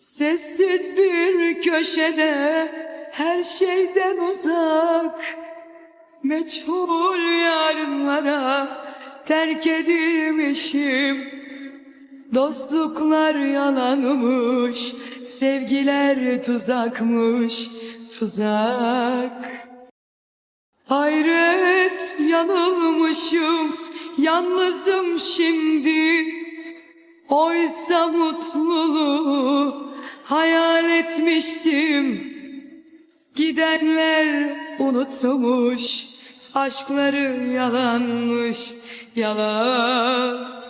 Sessiz bir köşede her şeyden uzak Meçhul yarınlara terk edilmişim. Dostluklar yalanmış, sevgiler tuzakmış, tuzak. Hayret yanılmışım, yalnızım şimdi. Oysa mutluluğu hayal etmiştim. Gidenler unutmuş. Aşkları yalanmış. Yalan.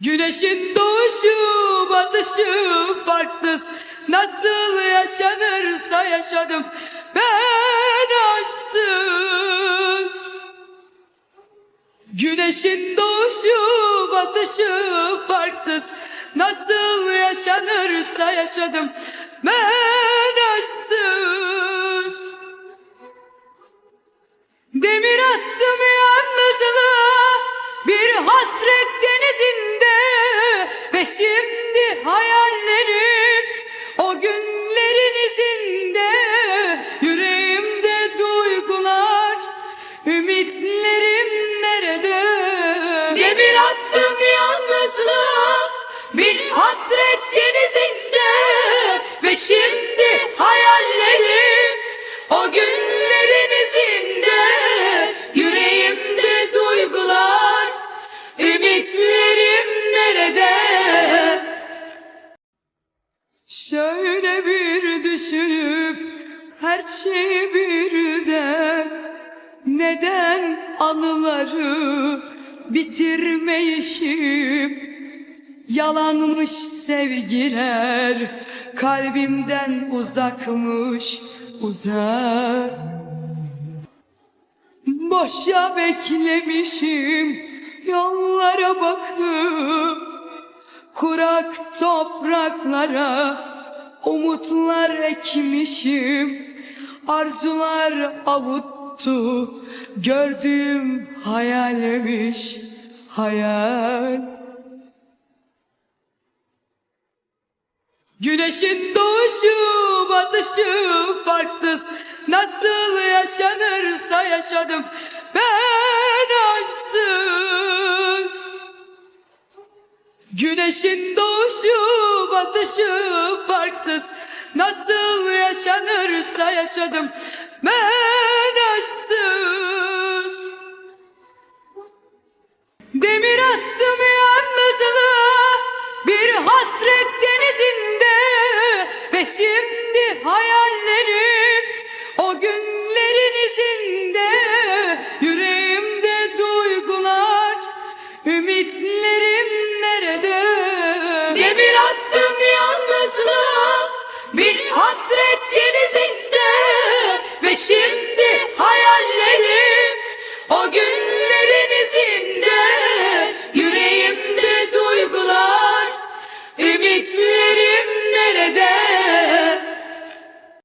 Güneşin doğuşu batışı farksız. Nasıl yaşanırsa yaşadım. Ben aşksız. Güneşin doğuşu batışı farksız Nasıl yaşanırsa yaşadım. Ben aşksız. Demir attım yalnızlığa. Bir hasret denizinde. Ve şimdi hayallerim o günlerin izinde. Yüreğimde duygular ümitlerim nerede? Demir attım hasret denizinde Ve şimdi hayallerim o günlerin izinde Yüreğimde duygular ümitlerim nerede? Şöyle bir düşünüp her şeyi birden Neden anıları bitirmeyişim Yalanmış sevgiler kalbimden uzakmış uzak. Boşa beklemişim yollara bakıp Kurak topraklara umutlar ekmişim. Arzular avuttu gördüğüm hayalmiş hayal Güneşin doğuşu batışı farksız. Nasıl yaşanırsa yaşadım ben aşksız. Güneşin doğuşu batışı farksız. Nasıl yaşanırsa yaşadım ben aşksız. Demir attım yalnızlığa bir hasret